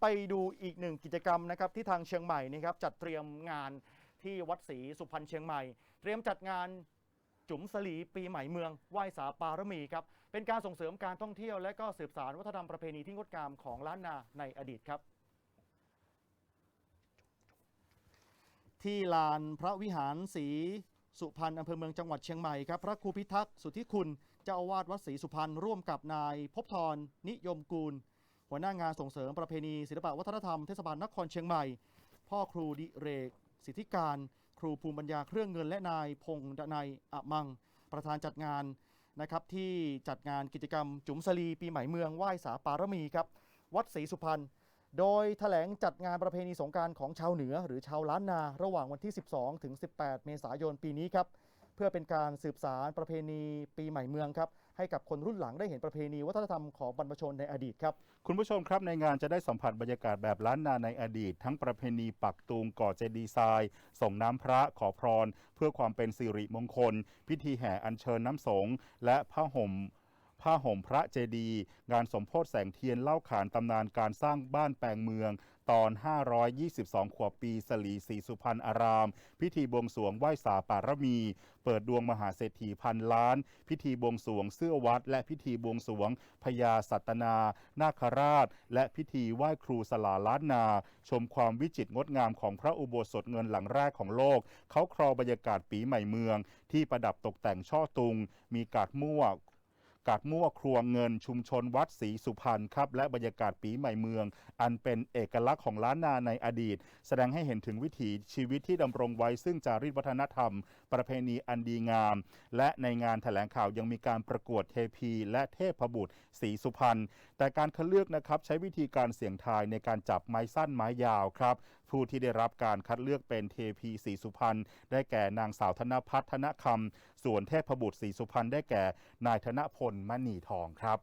ไปดูอีกหนึ่งกิจกรรมนะครับที่ทางเชียงใหม่นี่ครับจัดเตรียมงานที่วัดศรีสุพรรณเชียงใหม่ เตรียมจัดงานจุ๋มสลีปีใหม่เมืองไหว้สาปารมีครับเป็นการส่งเสริมการท่องเที่ยว และก็สืบสานวัฒนธรรมประเพณีที่งดงามของล้านนาในอดีตครับ ที่ลานพระวิหารศรีสุพรรณอำเภอเมืองจังหวัดเชียงใหม่ครับพระครูพิทักษ์สุทธิคุณเจ้าอาวาสวัดศรีสุพรรณร่วมกับนายภพธรนิยมกูล หัวหน้างานส่งเสริมประเพณีศิลปวัฒนธรรมเทศบาลนครเชียงใหม่ พ่อครูดิเรก สิทธิการ ครูภูมิปัญญาเครื่องเงินและนายพงษ์ดนัยอะมัง ประธานจัดงานนะครับที่จัดงานกิจกรรมจุ๋มสลีปีใหม่เมืองไหว้สาปารมีครับวัดศรีสุพรรณโดยแถลงจัดงานประเพณีสงการของชาวเหนือ หรือชาวล้านนา ระหว่างวันที่ 12 ถึง 18 เมษายนปีนี้ครับ เพื่อเป็นการสืบสารประเพณีปีใหม่เมืองครับให้กับคนรุ่นหลังได้เห็นประเพณีวัฒนธรรมของบรรพชนในอดีตครับ คุณผู้ชมครับในงานจะได้สัมผัสบรรยากาศแบบล้านนาในอดีต ทั้งประเพณีปักตูงก่อเจดีย์ทราย ส่งน้ำพระขอพร เพื่อความเป็นสิริมงคล พิธีแห่อัญเชิญน้ำสงและผ้าห่ม ผ้าห่มพระเจดีย์งานสมโพธิแสงเทียนเล่าขานตำนานการสร้างบ้านแปลงเมือง ตอน 522 ขวบปีสลีศรีสุพรรณอาราม พิธีบวงสวงไหว้สาปารมี เปิดดวงมหาเศรษฐีพันล้าน พิธีบวงสวงเสื้อวัด และพิธีบวงสวงพญาสัตนา นาคราช และพิธีไหว้ครูสลาล้านนา ชมความวิจิตรงดงามของพระอุโบสถเงินหลังแรกของโลก เขาครอบรรยากาศปีใหม่เมือง ที่ประดับตกแต่งช่อตุง มีกาดมั่ว กาดมั่วครัวเงินชุมชนวัดศรีสุพรรณครับและบรรยากาศปีใหม่เมือง อันเป็นเอกลักษณ์ของล้านนาในอดีต แสดงให้เห็นถึงวิถีชีวิตที่ดำรงไว้ ซึ่งจารีตวัฒนธรรม ประเพณีอันดีงาม และในงานแถลงข่าวยังมีการประกวดเทพี และเทพบุตรศรีสุพรรณแต่การคัดเลือกนะครับใช้วิธีการเสี่ยงทายในการจับไม้สั้นไม้ยาวครับผู้ที่ได้รับการคัดเลือกเป็นเทพีศรีสุพรรณได้แก่นางสาวธนพัฒนธนคำส่วนเทพบุตรศรีสุพรรณได้แก่นายธนพลมณีทองครับ